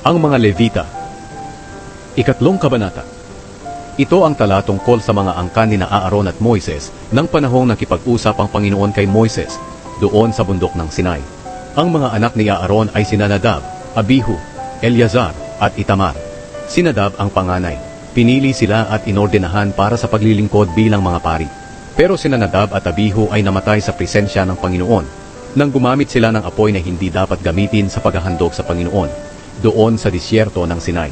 Ang mga Levita Ikatlong Kabanata Ito ang tala tungkol sa mga angkan ni Aaron at Moises ng panahong nakipag-usap ang Panginoon kay Moises doon sa bundok ng Sinai. Ang mga anak ni Aaron ay sina Nadab, Abihu, Eleazar at Itamar. Si Nadab ang panganay. Pinili sila at inordinahan para sa paglilingkod bilang mga pari. Pero sina Nadab at Abihu ay namatay sa presensya ng Panginoon nang gumamit sila ng apoy na hindi dapat gamitin sa paghahandog sa Panginoon doon sa disyerto ng Sinai.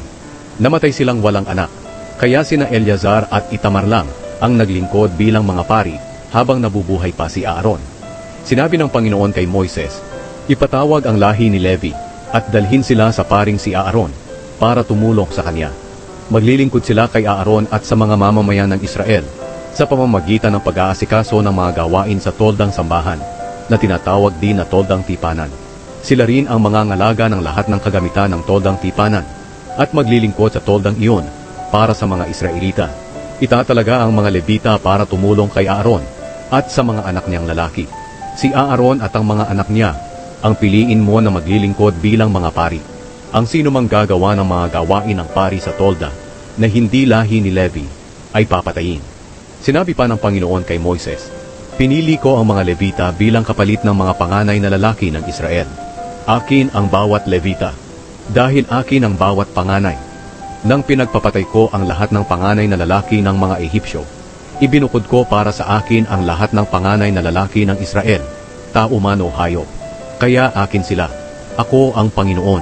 Namatay silang walang anak, kaya sina Eleazar at Itamar lang ang naglingkod bilang mga pari habang nabubuhay pa si Aaron. Sinabi ng Panginoon kay Moises, Ipatawag ang lahi ni Levi at dalhin sila sa paring si Aaron para tumulong sa kanya. Maglilingkod sila kay Aaron at sa mga mamamayan ng Israel sa pamamagitan ng pag-aasikaso ng mga gawain sa toldang sambahan na tinatawag din na toldang tipanan. Sila rin ang mga ngalaga ng lahat ng kagamitan ng toldang tipanan at maglilingkod sa toldang iyon para sa mga Israelita. Itatalaga ang mga Levita para tumulong kay Aaron at sa mga anak niyang lalaki. Si Aaron at ang mga anak niya ang piliin mo na maglilingkod bilang mga pari. Ang sino mang gagawa ng mga gawain ng pari sa tolda na hindi lahi ni Levi ay papatayin. Sinabi pa ng Panginoon kay Moises, Pinili ko ang mga Levita bilang kapalit ng mga panganay na lalaki ng Israel. Akin ang bawat Levita, dahil akin ang bawat panganay. Nang pinagpapatay ko ang lahat ng panganay na lalaki ng mga Ehipsyo, ibinukod ko para sa akin ang lahat ng panganay na lalaki ng Israel, tao man o hayop. Kaya akin sila. Ako ang Panginoon.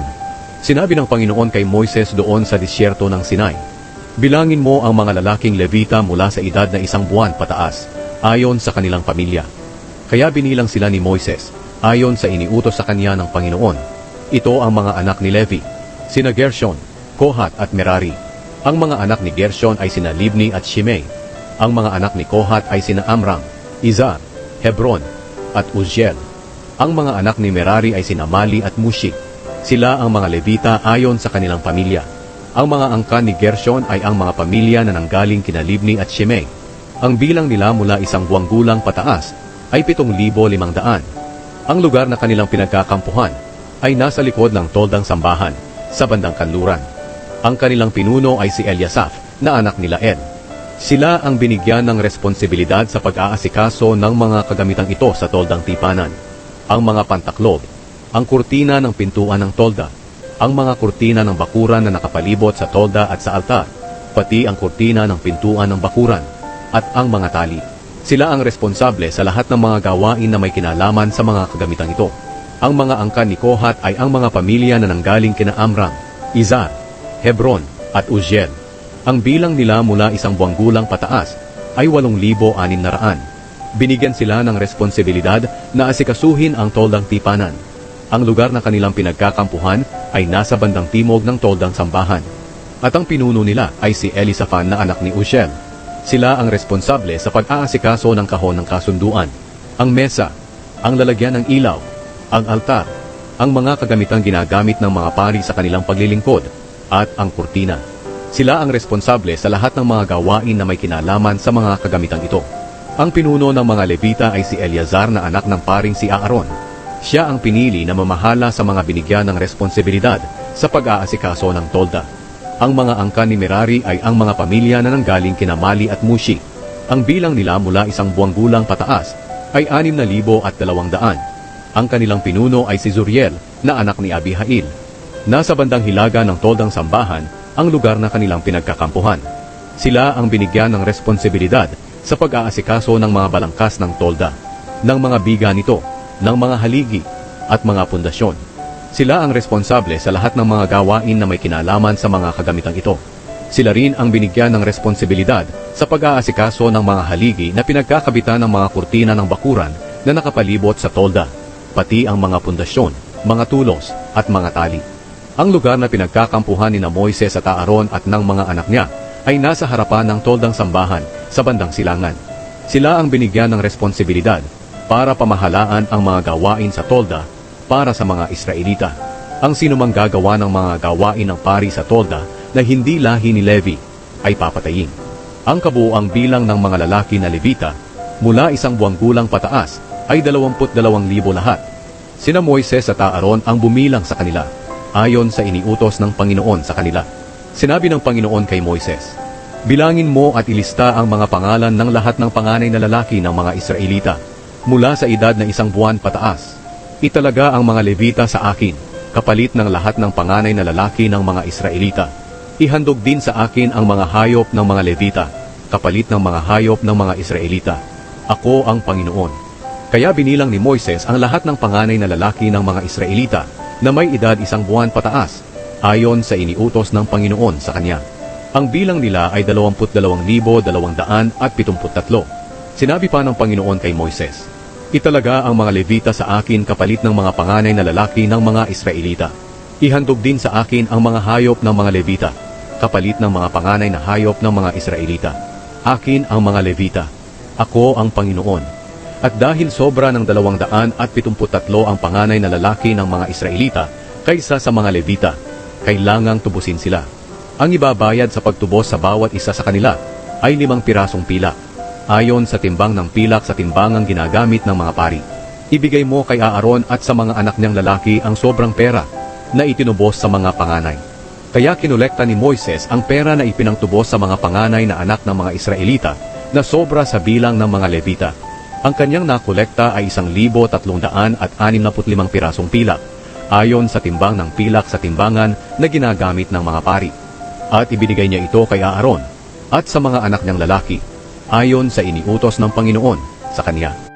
Sinabi ng Panginoon kay Moises doon sa disyerto ng Sinai, Bilangin mo ang mga lalaking Levita mula sa edad na isang buwan pataas, ayon sa kanilang pamilya. Kaya binilang sila ni Moises, ayon sa iniutos sa kanya ng Panginoon. Ito ang mga anak ni Levi, sina Gershon, Kohat at Merari. Ang mga anak ni Gershon ay sina Libni at Shimei. Ang mga anak ni Kohat ay sina Amram, Izar, Hebron, at Uzziel. Ang mga anak ni Merari ay sina Mali at Mushi. Sila ang mga Levita ayon sa kanilang pamilya. Ang mga angkan ni Gershon ay ang mga pamilya na nanggaling kina Libni at Shimei. Ang bilang nila mula isang buwang gulang pataas ay 7,500. Ang lugar na kanilang pinagkakampuhan ay nasa likod ng toldang sambahan sa bandang kanluran. Ang kanilang pinuno ay si Eliasaph na anak nila El. Sila ang binigyan ng responsibilidad sa pag-aasikaso ng mga kagamitang ito sa toldang tipanan. Ang mga pantaklob, ang kurtina ng pintuan ng tolda, ang mga kurtina ng bakuran na nakapalibot sa tolda at sa altar, pati ang kurtina ng pintuan ng bakuran, at ang mga tali. Sila ang responsable sa lahat ng mga gawain na may kinalaman sa mga kagamitang ito. Ang mga angkan ni Kohat ay ang mga pamilya na nanggaling kina Amram, Izar, Hebron, at Uzziel. Ang bilang nila mula isang buwang gulang pataas ay 8,600. Binigyan sila ng responsibilidad na asikasuhin ang toldang tipanan. Ang lugar na kanilang pinagkakampuhan ay nasa bandang timog ng toldang sambahan. At ang pinuno nila ay si Elisaphan na anak ni Uzziel. Sila ang responsable sa pag-aasikaso ng kahon ng kasunduan, ang mesa, ang lalagyan ng ilaw, ang altar, ang mga kagamitang ginagamit ng mga pari sa kanilang paglilingkod, at ang kurtina. Sila ang responsable sa lahat ng mga gawain na may kinalaman sa mga kagamitang ito. Ang pinuno ng mga Levita ay si Eleazar na anak ng paring si Aaron. Siya ang pinili na mamahala sa mga binigyan ng responsibilidad sa pag-aasikaso ng tolda. Ang mga angkan ni Merari ay ang mga pamilya na nanggaling kina Mali at Mushi. Ang bilang nila mula isang buwang gulang pataas ay 6,200. Ang kanilang pinuno ay si Zuriel na anak ni Abihail. Nasa bandang hilaga ng toldang sambahan ang lugar na kanilang pinagkakampuhan. Sila ang binigyan ng responsibilidad sa pag-aasikaso ng mga balangkas ng tolda, ng mga biga nito, ng mga haligi, at mga pundasyon. Sila ang responsable sa lahat ng mga gawain na may kinalaman sa mga kagamitang ito. Sila rin ang binigyan ng responsibilidad sa pag-aasikaso ng mga haligi na pinagkakabitan ng mga kurtina ng bakuran na nakapalibot sa tolda, pati ang mga pundasyon, mga tulos, at mga tali. Ang lugar na pinagkakampuhan ni na Moises at Aaron at ng mga anak niya ay nasa harapan ng toldang sambahan sa bandang silangan. Sila ang binigyan ng responsibilidad para pamahalaan ang mga gawain sa tolda para sa mga Israelita. Ang sinumang gagawa ng mga gawain ng pari sa tolda na hindi lahi ni Levi ay papatayin. Ang kabuuang bilang ng mga lalaki na Levita mula isang buwang gulang pataas ay 22,000 lahat. Sina Moises at Aaron ang bumilang sa kanila. ayon sa iniutos ng Panginoon sa kanila. Sinabi ng Panginoon kay Moises, Bilangin mo at ilista ang mga pangalan ng lahat ng panganay na lalaki ng mga Israelita, mula sa edad na isang buwan pataas. Italaga ang mga Levita sa akin, kapalit ng lahat ng panganay na lalaki ng mga Israelita. Ihandog din sa akin ang mga hayop ng mga Levita, kapalit ng mga hayop ng mga Israelita. Ako ang Panginoon. Kaya binilang ni Moises ang lahat ng panganay na lalaki ng mga Israelita na may edad isang buwan pataas, ayon sa iniutos ng Panginoon sa kanya. Ang bilang nila ay 22,273. Sinabi pa ng Panginoon kay Moises, Italaga ang mga Levita sa akin kapalit ng mga panganay na lalaki ng mga Israelita. Ihandog din sa akin ang mga hayop ng mga Levita, kapalit ng mga panganay na hayop ng mga Israelita. Akin ang mga Levita. Ako ang Panginoon. At dahil sobra ng 273 ang panganay na lalaki ng mga Israelita kaysa sa mga Levita, kailangang tubusin sila. Ang ibabayad sa pagtubos sa bawat isa sa kanila ay limang pirasong pilak, ayon sa timbang ng pilak sa timbangang ginagamit ng mga pari. Ibigay mo kay Aaron at sa mga anak niyang lalaki ang sobrang pera na itinubos sa mga panganay. Kaya kinolekta ni Moises ang pera na ipinangtubos sa mga panganay na anak ng mga Israelita na sobra sa bilang ng mga Levita. Ang kanyang nakolekta ay isang libo tatlong daan at anim na putlimang pirasong pilak, ayon sa timbang ng pilak sa timbangan na ginagamit ng mga pari. At ibinigay niya ito kay Aaron at sa mga anak niyang lalaki, ayon sa iniutos ng Panginoon sa kanya.